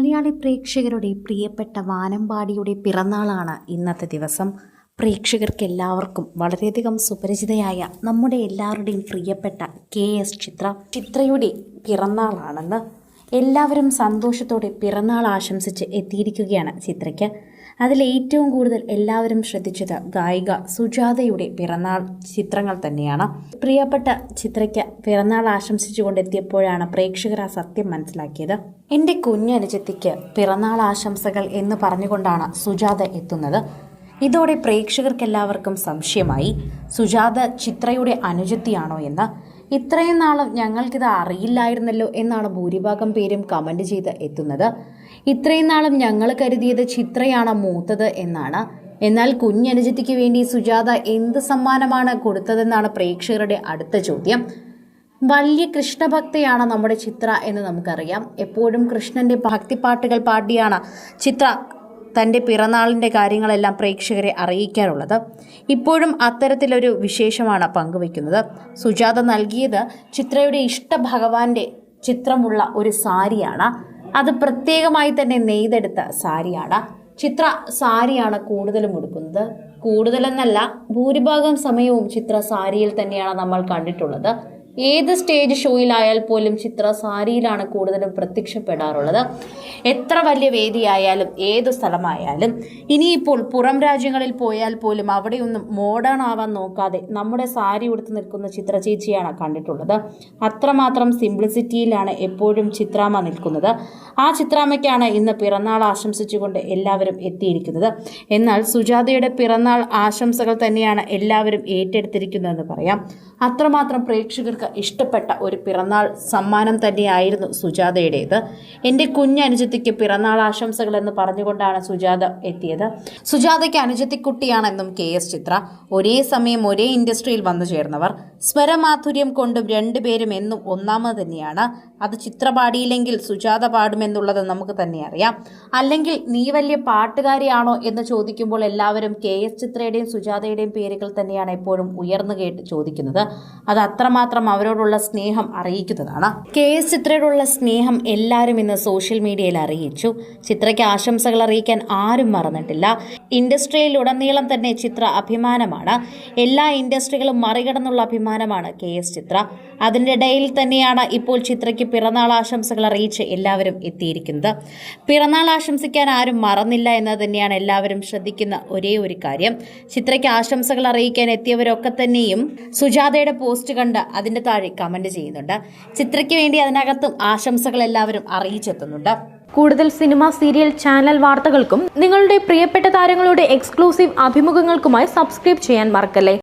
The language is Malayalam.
മലയാളി പ്രേക്ഷകരുടെ പ്രിയപ്പെട്ട വാനമ്പാടിയുടെ പിറന്നാളാണ് ഇന്നത്തെ ദിവസം. പ്രേക്ഷകർക്ക് എല്ലാവർക്കും വളരെയധികം സുപരിചിതയായ നമ്മുടെ എല്ലാവരുടെയും പ്രിയപ്പെട്ട കെ എസ് ചിത്ര. ചിത്രയുടെ പിറന്നാളാണെന്ന് എല്ലാവരും സന്തോഷത്തോടെ പിറന്നാൾ ആശംസിച്ച് എത്തിയിരിക്കുകയാണ് ചിത്രയ്ക്ക്. അതിൽ ഏറ്റവും കൂടുതൽ എല്ലാവരും ശ്രദ്ധിച്ചത് ഗായിക സുജാതയുടെ പിറന്നാൾ ചിത്രങ്ങൾ തന്നെയാണ്. പ്രിയപ്പെട്ട ചിത്രയ്ക്ക് പിറന്നാൾ ആശംസിച്ചുകൊണ്ടെത്തിയപ്പോഴാണ് പ്രേക്ഷകർ ആ സത്യം മനസ്സിലാക്കിയത്. എന്റെ കുഞ്ഞനുജത്തിക്ക് പിറന്നാൾ ആശംസകൾ എന്ന് പറഞ്ഞുകൊണ്ടാണ് സുജാത എത്തുന്നത്. ഇതോടെ പ്രേക്ഷകർക്കെല്ലാവർക്കും സംശയമായി. സുജാത ചിത്രയുടെ അനുജത്തിയാണോ എന്ന് ഇത്രയും നാളും ഞങ്ങൾക്കിത് അറിയില്ലായിരുന്നല്ലോ എന്നാണ് ഭൂരിഭാഗം പേരും കമന്റ് ചെയ്ത് എത്തുന്നത്. ഇത്രയും നാളും ഞങ്ങൾ കരുതിയത് ചിത്രയാണ് മൂത്തത് എന്നാണ്. എന്നാൽ കുഞ്ഞനുജത്തിക്ക് വേണ്ടി സുജാത എന്ത് സമ്മാനമാണ് കൊടുത്തതെന്നാണ് പ്രേക്ഷകരുടെ അടുത്ത ചോദ്യം. വലിയ കൃഷ്ണഭക്തയാണ് നമ്മുടെ ചിത്ര എന്ന് നമുക്കറിയാം. എപ്പോഴും കൃഷ്ണന്റെ ഭക്തിപ്പാട്ടുകൾ പാടിയാണ് ചിത്ര തന്റെ പിറന്നാളിന്റെ കാര്യങ്ങളെല്ലാം പ്രേക്ഷകരെ അറിയിക്കാറുള്ളത് ഇപ്പോഴും അത്തരത്തിലൊരു വിശേഷമാണ് പങ്കുവയ്ക്കുന്നത്. സുജാത നൽകിയത് ചിത്രയുടെ ഇഷ്ട ഭഗവാന്റെ ചിത്രമുള്ള ഒരു സാരിയാണ്. അത് പ്രത്യേകമായി തന്നെ നെയ്തെടുത്ത സാരിയാണ്. ചിത്ര സാരിയാണ് കൂടുതലും ഉടുക്കുന്നത്. കൂടുതലെന്നല്ല ഭൂരിഭാഗം സമയവും ചിത്ര സാരിയിൽ തന്നെയാണ് നമ്മൾ കണ്ടിട്ടുള്ളത്. ഏത് സ്റ്റേജ് ഷോയിലായാൽ പോലും ചിത്ര സാരിയിലാണ് കൂടുതലും പ്രത്യക്ഷപ്പെടാറുള്ളത്? എത്ര വലിയ വേദിയായാലും ഏത് സ്ഥലമായാലും ഇനിയിപ്പോൾ പുറം രാജ്യങ്ങളിൽ പോയാൽ പോലും അവിടെയൊന്നും മോഡേൺ ആവാൻ നോക്കാതെ നമ്മുടെ സാരി ഉടുത്ത് നിൽക്കുന്ന ചിത്ര ചേച്ചിയാണ് കണ്ടിട്ടുള്ളത്. അത്രമാത്രം സിംപ്ലിസിറ്റിയിലാണ് എപ്പോഴും ചിത്രാമ്മ നിൽക്കുന്നത്. ആ ചിത്രാമ്മയ്ക്കാണ് ഇന്ന് പിറന്നാൾ ആശംസിച്ചുകൊണ്ട് എല്ലാവരും എത്തിയിരിക്കുന്നത്. എന്നാൽ സുജാതയുടെ പിറന്നാൾ ആശംസകൾ തന്നെയാണ് എല്ലാവരും ഏറ്റെടുത്തിരിക്കുന്നതെന്ന് പറയാം. അത്രമാത്രം പ്രേക്ഷകർക്ക് ഇഷ്ടപ്പെട്ട ഒരു പിറന്നാൾ സമ്മാനം തന്നെയായിരുന്നു സുജാതയുടേത്. എന്റെ കുഞ്ഞനുജത്തിക്ക് പിറന്നാൾ ആശംസകൾ എന്ന് പറഞ്ഞുകൊണ്ടാണ് സുജാത എത്തിയത്. സുജാതയ്ക്ക് അനുജത്തിക്കുട്ടിയാണെന്നും കെ എസ് ചിത്ര. ഒരേ സമയം ഒരേ ഇൻഡസ്ട്രിയിൽ വന്നു ചേർന്നവർ. സ്വരമാധുര്യം കൊണ്ടും രണ്ടുപേരും എന്നും ഒന്നാമത് തന്നെയാണ്. അത് ചിത്ര പാടിയില്ലെങ്കിൽ സുജാത പാടുമെന്നുള്ളത് നമുക്ക് തന്നെ അറിയാം. അല്ലെങ്കിൽ നീ വലിയ പാട്ടുകാരിയാണോ എന്ന് ചോദിക്കുമ്പോൾ എല്ലാവരും കെ എസ് ചിത്രയുടെയും സുജാതയുടെയും പേരുകൾ തന്നെയാണ് എപ്പോഴും ഉയർന്നു കേട്ട് ചോദിക്കുന്നത്. അത് അത്രമാത്രം അവരോടുള്ള സ്നേഹം അറിയിക്കുന്നതാണ്. കെ എസ് ചിത്രയോടുള്ള സ്നേഹം എല്ലാവരും ഇന്ന് സോഷ്യൽ മീഡിയയിൽ അറിയിച്ചു. ചിത്രയ്ക്ക് ആശംസകൾ അറിയിക്കാൻ ആരും മറന്നിട്ടില്ല. ഇൻഡസ്ട്രിയിലുടനീളം തന്നെ ചിത്ര അഭിമാനമാണ്. എല്ലാ ഇൻഡസ്ട്രികളും മറികടന്നുള്ള അഭിമാനമാണ് കെ എസ് ചിത്ര. അതിന്റെ ഇടയിൽ തന്നെയാണ് ഇപ്പോൾ ചിത്രയ്ക്ക് പിറന്നാൾ ആശംസകൾ അറിയിച്ച് എല്ലാവരും എത്തിയിരിക്കുന്നത്. പിറന്നാൾ ആശംസിക്കാൻ ആരും മറന്നില്ല എന്ന് തന്നെയാണ് എല്ലാവരും ശ്രദ്ധിക്കുന്ന ഒരേ ഒരു കാര്യം. ചിത്രയ്ക്ക് ആശംസകൾ അറിയിക്കാൻ എത്തിയവരൊക്കെ തന്നെയും സുജാതയുടെ പോസ്റ്റ് കണ്ട് അതിന്റെ താഴെ കമന്റ് ചെയ്യുന്നുണ്ട്. ചിത്രയ്ക്ക് വേണ്ടി അതിനകത്തും ആശംസകൾ എല്ലാവരും അറിയിച്ചെത്തുന്നുണ്ട്. കൂടുതൽ സിനിമ സീരിയൽ ചാനൽ വാർത്തകൾക്കും നിങ്ങളുടെ പ്രിയപ്പെട്ട താരങ്ങളുടെ എക്സ്ക്ലൂസീവ് അഭിമുഖങ്ങൾക്കുമായി സബ്സ്ക്രൈബ് ചെയ്യാൻ മറക്കല്ലേ?